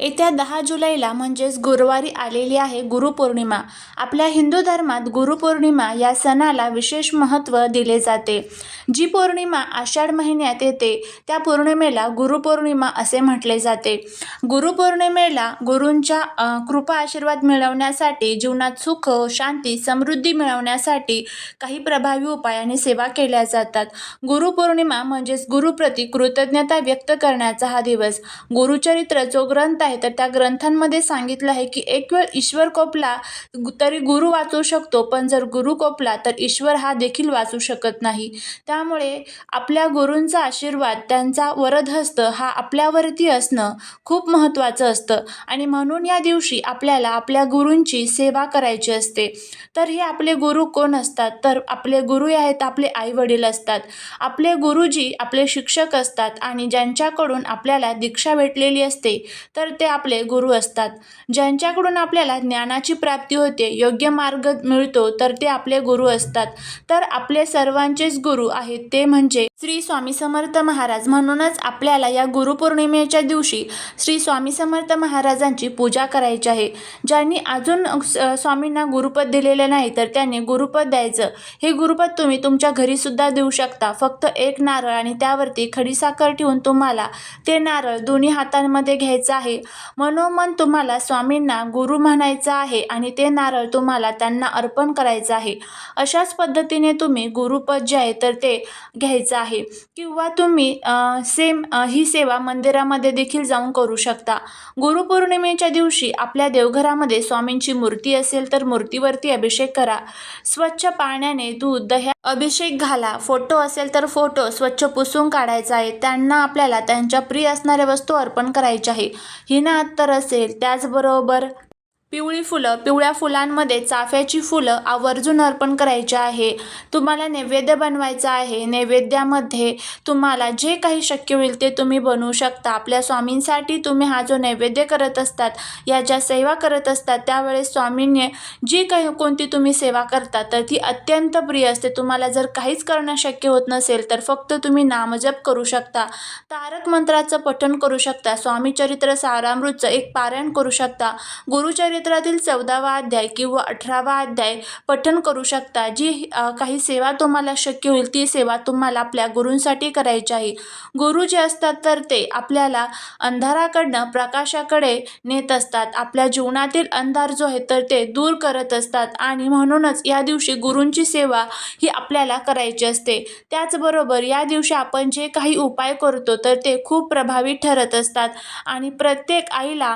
येत्या दहा जुलैला म्हणजेच गुरुवारी आलेली आहे गुरुपौर्णिमा. आपल्या हिंदू धर्मात गुरुपौर्णिमा या सणाला विशेष महत्त्व दिले जाते. जी पौर्णिमा आषाढ महिन्यात येते त्या पौर्णिमेला गुरुपौर्णिमा असे म्हटले जाते. गुरुपौर्णिमेला गुरूंच्या कृपा आशीर्वाद मिळवण्यासाठी जीवनात सुख शांती समृद्धी मिळवण्यासाठी काही प्रभावी उपायाने सेवा केल्या जातात. गुरुपौर्णिमा म्हणजेच गुरुप्रती कृतज्ञता व्यक्त करण्याचा हा दिवस. गुरुचरित्र जो ग्रंथ आहे. तर त्या ग्रंथांमध्ये सांगितलं आहे की एक वेळ ईश्वर कोपला तरी गुरु वाचू शकतो पण जर गुरु कोपला तर ईश्वर हा देखील वाचू शकत नाही. त्यामुळे आपल्या गुरूंचा आशीर्वाद त्यांचा वरदहस्त हा आपल्यावरती असणं खूप महत्त्वाचं असतं. आणि म्हणून या दिवशी आपल्याला आपल्या गुरूंची सेवा करायची असते. तर हे आपले गुरु कोण असतात? तर आपले गुरु आहेत आपले आई वडील असतात. आपले गुरुजी आपले शिक्षक असतात आणि ज्यांच्याकडून आपल्याला दीक्षा भेटलेली असते. तर ते आपले गुरु असतात. ज्यांच्याकडून आपल्याला ज्ञानाची प्राप्ती होते योग्य मार्ग मिळतो तर ते आपले गुरु असतात. तर आपले सर्वांचेच गुरु आहेत ते म्हणजे श्री स्वामी समर्थ महाराज म्हणूनच आपल्याला या गुरुपौर्णिमेच्या दिवशी श्री स्वामी समर्थ महाराजांची पूजा करायची आहे. ज्यांनी अजून स- स्वामींना गुरुपद दिलेलं नाही तर त्यांनी गुरुपद द्यायचं. हे गुरुपद तुम्ही तुमच्या घरीसुद्धा देऊ शकता. फक्त एक नारळ आणि त्यावरती खडीसाखर ठेवून तुम्हाला ते नारळ दोन्ही हातांमध्ये घ्यायचं आहे. मनोमन तुम्हाला स्वामींना गुरु म्हणायचं आहे आणि ते नारळ तुम्हाला त्यांना अर्पण करायचं आहे. अशाच पद्धतीने तुम्ही गुरुपद जे आहे तर ते घ्यायचं आहे. आहे. किंवा तुम्ही सेम ही सेवा मंदिरामध्ये देखील जाऊन करू शकता. गुरुपौर्णिमेच्या दिवशी आपल्या देवघरामध्ये स्वामींची मूर्ती असेल तर मूर्तीवरती अभिषेक करा. स्वच्छ पाण्याने दूध दह्या अभिषेक घाला. फोटो असेल तर फोटो स्वच्छ पुसून काढायचा आहे. त्यांना आपल्याला त्यांच्या प्रिय असणाऱ्या वस्तू अर्पण करायच्या आहे. हिना अत्तर असेल त्याचबरोबर पिवळी फुलं पिवळ्या फुलांमध्ये चाफ्याची फुलं आवर्जून अर्पण करायची आहे. तुम्हाला नैवेद्य बनवायचा आहे. नैवेद्यामध्ये तुम्हाला जे काही शक्य होईल ते तुम्ही बनवू शकता. आपल्या स्वामींसाठी तुम्ही हा जो नैवेद्य करत असतात या ज्या सेवा करत असतात त्यावेळेस स्वामींनी जी काही कोणती तुम्ही सेवा करता तर ती अत्यंत प्रिय असते. तुम्हाला जर काहीच करणं शक्य होत नसेल तर फक्त तुम्ही नामजप करू शकता तारक मंत्राचं पठण करू शकता स्वामी चरित्र सारामृतचं एक पारायण करू शकता गुरुचरित्र क्षेत्रातील चौदावा अध्याय किंवा अठरावा अध्याय पठण करू शकता जी काही सेवा तुम्हाला शक्य होईल ती सेवा तुम्हाला आपल्या गुरूंसाठी करायची आहे. गुरु जे असतात तर ते आपल्याला अंधाराकडनं प्रकाशाकडे नेत असतात. आपल्या जीवनातील अंधार जो आहे तर ते दूर करत असतात आणि म्हणूनच या दिवशी गुरूंची सेवा ही आपल्याला करायची असते. त्याचबरोबर या दिवशी आपण जे काही उपाय करतो तर ते खूप प्रभावी ठरत असतात आणि प्रत्येक आईला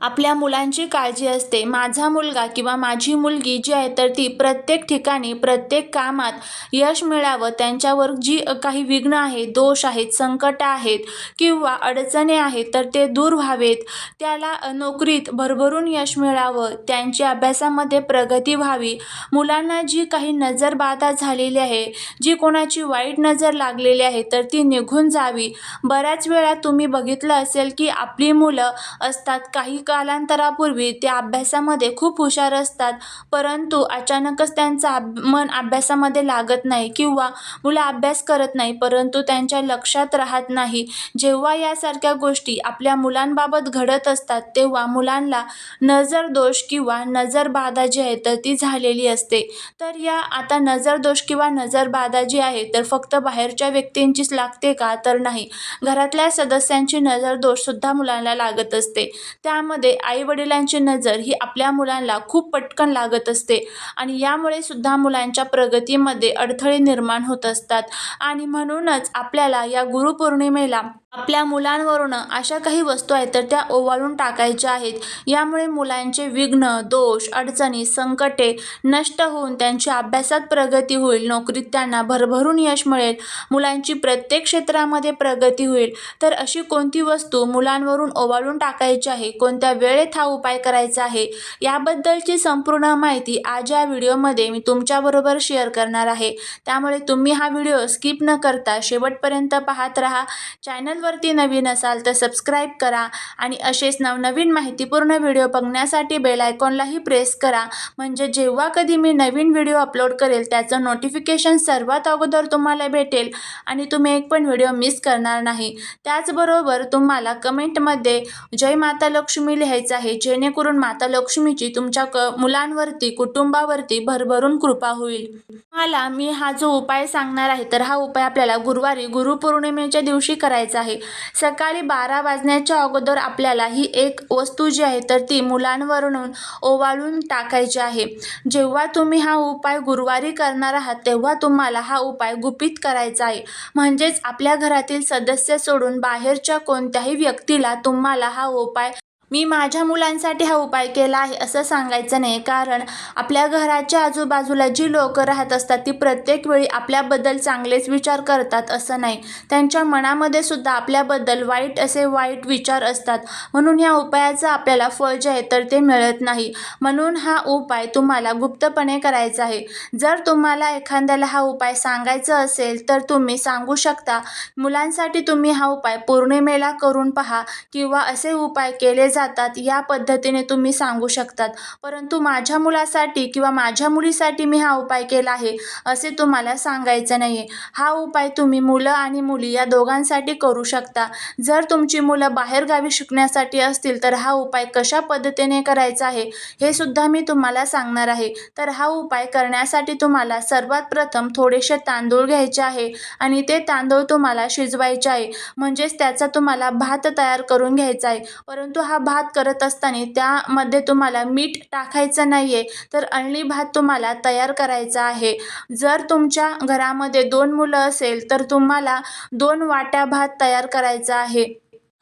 आपल्या मुलांची काळजी असते. माझा मुलगा किंवा माझी मुलगी जी आहे तर ती प्रत्येक ठिकाणी प्रत्येक कामात यश मिळावं. त्यांच्यावर जी काही विघ्न आहेत दोष आहेत संकट आहेत किंवा अडचणी आहेत तर ते दूर व्हावेत. त्याला नोकरीत भरभरून यश मिळावं. त्यांची अभ्यासामध्ये प्रगती व्हावी. मुलांना जी काही नजरबाधा झालेली आहे जी कोणाची वाईट नजर लागलेली आहे तर ती निघून जावी. बऱ्याच वेळा तुम्ही बघितलं असेल की आपली मुलं असतात काही कालांतरापूर्वी त्या अभ्यासामध्ये खूप हुशार असतात परंतु अचानकच त्यांचं अब मन अभ्यासामध्ये लागत नाही किंवा मुलं अभ्यास करत नाही परंतु त्यांच्या लक्षात राहत नाही. जेव्हा यासारख्या गोष्टी आपल्या मुलांबाबत घडत असतात तेव्हा मुलांना नजर दोष किंवा नजरबाधा जी आहे तर ती झालेली असते. तर या आता नजरदोष किंवा नजरबाधा जी आहे तर फक्त बाहेरच्या व्यक्तींचीच लागते का? तर नाही. घरातल्या सदस्यांची नजर दोषसुद्धा मुलांना लागत असते. त्यामध्ये आईवडिलांची नजर ही आपल्या मुलांना खूप पटकन लागत असते. आणि यामुळे सुद्धा मुलांच्या प्रगतीमध्ये अडथळे निर्माण होत असतात. आणि म्हणूनच आपल्याला या गुरुपौर्णिमेला आपल्या मुलांवरून अशा काही वस्तू आहेत तर त्या ओवाळून टाकायच्या आहेत. यामुळे मुलांचे विघ्न दोष अडचणी संकटे नष्ट होऊन त्यांच्या अभ्यासात प्रगती होईल. नोकरीत त्यांना भरभरून यश मिळेल. मुलांची प्रत्येक क्षेत्रामध्ये प्रगती होईल. तर अशी कोणती वस्तू मुलांवरून ओवाळून टाकायची आहे? कोणत्या आपल्याला वेळेत हा उपाय करायचा आहे. याबद्दलची संपूर्ण माहिती आज या व्हिडिओमध्ये मी तुमच्याबरोबर शेअर करणार आहे. त्यामुळे तुम्ही हा व्हिडिओ स्किप न करता शेवटपर्यंत पाहत राहा. चॅनलवरती नवीन असाल तर सबस्क्राईब करा आणि असेच नवनवीन माहितीपूर्ण व्हिडिओ बघण्यासाठी बेल आयकॉनलाही प्रेस करा. म्हणजे जेव्हा कधी मी नवीन व्हिडिओ अपलोड करेल त्याचं नोटिफिकेशन सर्वात अगोदर तुम्हाला भेटेल आणि तुम्ही एक पण व्हिडिओ मिस करणार नाही. त्याचबरोबर तुम्हाला कमेंटमध्ये जय माता लक्ष्मी लिहायचं आहे जेणेकरून माता लक्ष्मीची तुमच्या क मुलांवरती कुटुंबावरती भरभरून कृपा होईल. तुम्हाला मी हा जो उपाय सांगणार आहे तर हा उपाय आपल्याला गुरुवारी गुरुपौर्णिमेच्या दिवशी करायचा आहे. सकाळी बारा वाजण्याच्या अगोदर आपल्याला ही एक वस्तू जी आहे तर ती मुलांवरून ओवाळून टाकायची आहे. जेव्हा तुम्ही हा उपाय गुरुवारी करणार आहात तेव्हा तुम्हाला हा उपाय गुपित करायचा आहे. म्हणजेच आपल्या घरातील सदस्य सोडून बाहेरच्या कोणत्याही व्यक्तीला तुम्हाला हा उपाय मी माझ्या मुलांसाठी हा उपाय केला आहे असं सांगायचं नाही. कारण आपल्या घराच्या आजूबाजूला जी लोक राहत असतात ती प्रत्येक वेळी आपल्याबद्दल चांगलेच विचार करतात असं नाही. त्यांच्या मनामध्ये सुद्धा आपल्याबद्दल वाईट असे वाईट विचार असतात. म्हणून या उपायाचं आपल्याला फळ जे आहे तर ते मिळत नाही. म्हणून हा उपाय तुम्हाला गुप्तपणे करायचा आहे. जर तुम्हाला एखाद्याला हा उपाय सांगायचा असेल तर तुम्ही सांगू शकता. मुलांसाठी तुम्ही हा उपाय पौर्णिमेला करून पहा किंवा असे उपाय केले जातात या पद्धतीने तुम्ही सांगू शकतात. परंतु माझ्या मुलासाठी किंवा माझ्या मुलीसाठी मी हा उपाय केला आहे असे तुम्हाला सांगायचं नाही आहे हा उपाय तुम्ही मुलं आणि मुली या दोघांसाठी करू शकता. जर तुमची मुलं बाहेरगावी शिकण्यासाठी असतील तर हा उपाय कशा पद्धतीने करायचा आहे हे सुद्धा मी तुम्हाला सांगणार आहे. तर हा उपाय करण्यासाठी तुम्हाला सर्वात प्रथम थोडेसे तांदूळ घ्यायचे आहे आणि ते तांदूळ तुम्हाला शिजवायचे आहे. म्हणजेच त्याचा तुम्हाला भात तयार करून घ्यायचा आहे. परंतु हा भात करत असताना त्यामध्ये तुम्हाला मीठ टाकायचं नाही आहे तर अळणी भात तुम्हाला तयार करायचा आहे. जर तुमच्या घरामध्ये दोन मुलं असेल तर तुम्हाला दोन वाट्या भात तयार करायचा आहे.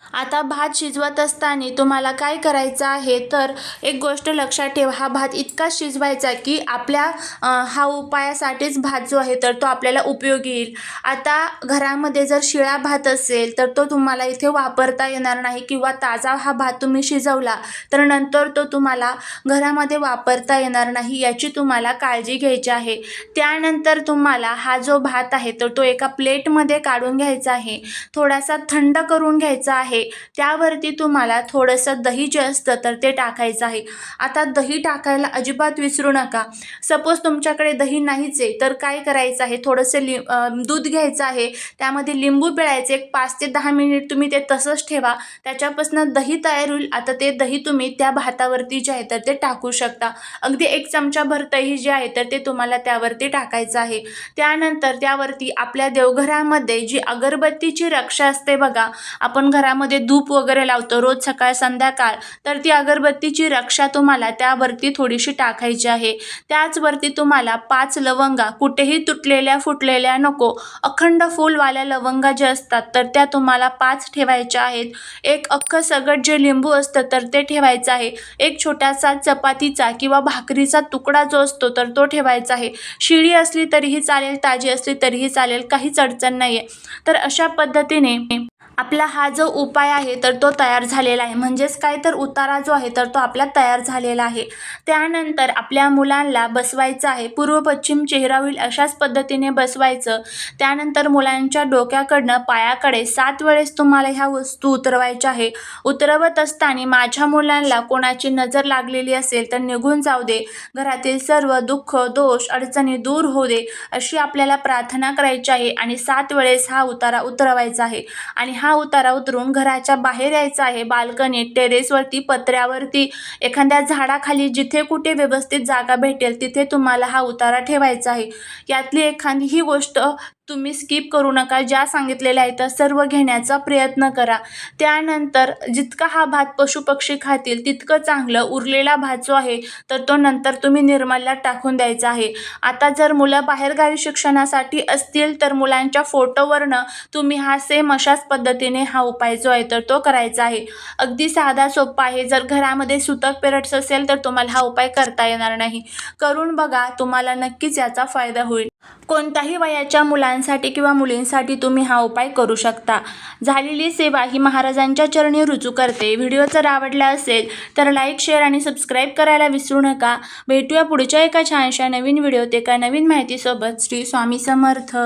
आता भात शिजवत असताना तुम्हाला काय करायचं आहे? तर एक गोष्ट लक्षात ठेवा हा भात इतका शिजवायचा की आपल्या हा उपायासाठीच भात जो आहे तर तो आपल्याला उपयोगी येईल. आता घरामध्ये जर शिळा भात असेल तर तो तुम्हाला इथे वापरता येणार नाही किंवा ताजा हा भात तुम्ही शिजवला तर नंतर तो तुम्हाला घरामध्ये वापरता येणार नाही याची तुम्हाला काळजी घ्यायची आहे. त्यानंतर तुम्हाला हा जो भात आहे तर तो एका प्लेटमध्ये काढून घ्यायचा आहे. थोडासा थंड करून घ्यायचा आहे. आहे. त्यावरती तुम्हाला थोडंसं दही जे असतं तर ते टाकायचं आहे. आता दही टाकायला अजिबात विसरू नका. सपोज तुमच्याकडे दही नाहीच आहे तर काय करायचं आहे? थोडंसं लि दूध घ्यायचं आहे. त्यामध्ये लिंबू पिळायचे एक पाच ते दहा मिनिट तुम्ही ते तसंच ठेवा. त्याच्यापासून दही तयार होईल. आता ते दही तुम्ही त्या भातावरती जे आहे तर ते टाकू शकता. अगदी एक चमचाभर दही जे आहे तर ते तुम्हाला त्यावरती टाकायचं आहे. त्यानंतर त्यावरती आपल्या देवघरामध्ये जी अगरबत्तीची रक्षा असते बघा आपण घरामध्ये धूप वगैरे लावतो रोज सकाळ संध्याकाळ तर ती अगरबत्तीची रक्षा तुम्हाला त्यावरती थोडीशी टाकायची आहे. त्याचवरती तुम्हाला पाच लवंगा कुठेही तुटलेल्या फुटलेल्या नको अखंड फुलवाल्या लवंगा ज्या असतात तर त्या तुम्हाला पाच ठेवायच्या आहेत. एक अख्खं सगट जे लिंबू असतं तर ते ठेवायचं आहे. एक छोटासा चपातीचा किंवा भाकरीचा तुकडा जो असतो तर तो ठेवायचा आहे. शिळी असली तरीही चालेल ताजी असली तरीही चालेल काहीच अडचण नाही आहे तर अशा पद्धतीने आपला हा जो उपाय आहे तर तो तयार झालेला आहे. म्हणजेच काय? तर उतारा जो आहे तर तो आपला तयार झालेला आहे. त्यानंतर आपल्या मुलांना बसवायचं आहे. पूर्व पश्चिम चेहरा होईल अशाच पद्धतीने बसवायचं. त्यानंतर मुलांच्या डोक्याकडनं पायाकडे सात वेळेस तुम्हाला ह्या वस्तू उतरवायच्या आहे. उतरवत असताना माझ्या मुलांना कोणाची नजर लागलेली असेल तर निघून जाऊ दे. घरातील सर्व दुःख दोष अडचणी दूर होऊ दे अशी आपल्याला प्रार्थना करायची आहे आणि सात वेळेस हा उतारा उतरवायचा आहे. आणि हा उतारा उतरून घराच्या बाहेर यायचा आहे. बाल्कनीत टेरेसवरती पत्र्यावरती एखाद्या झाडाखाली जिथे कुठे व्यवस्थित जागा भेटेल तिथे तुम्हाला हा उतारा ठेवायचा आहे. यातली एखादी ही गोष्ट तुम्ही स्किप करू नका. ज्या सांगितलेल्या आहेत त्या सर्व घेण्याचा प्रयत्न करा. त्यानंतर जितका हा भात पशुपक्षी खातील तितकं चांगलं उरलेला भात जो आहे तर तो नंतर तुम्ही निर्मल्यात टाकून द्यायचा आहे. आता जर मुलं बाहेरगावी शिक्षणासाठी असतील तर मुलांच्या फोटोवरनं तुम्ही हा सेम अशाच पद्धतीने हा उपाय जो आहे तर तो करायचा आहे. अगदी साधा सोपा आहे. जर घरामध्ये सुतक पेरट्स असेल तर तुम्हाला हा उपाय करता येणार नाही. करून बघा तुम्हाला नक्कीच याचा फायदा होईल. कोणत्याही वयाच्या मुलांसाठी किंवा मुलींसाठी तुम्ही हा उपाय करू शकता. झालेली सेवा ही महाराजांच्या चरणी रुजू करते. व्हिडिओ जर आवडला असेल तर लाईक शेअर आणि सबस्क्राईब करायला विसरू नका. भेटूया पुढच्या एका छानशा नवीन व्हिडिओत एका नवीन माहितीसोबत. श्री स्वामी समर्थ.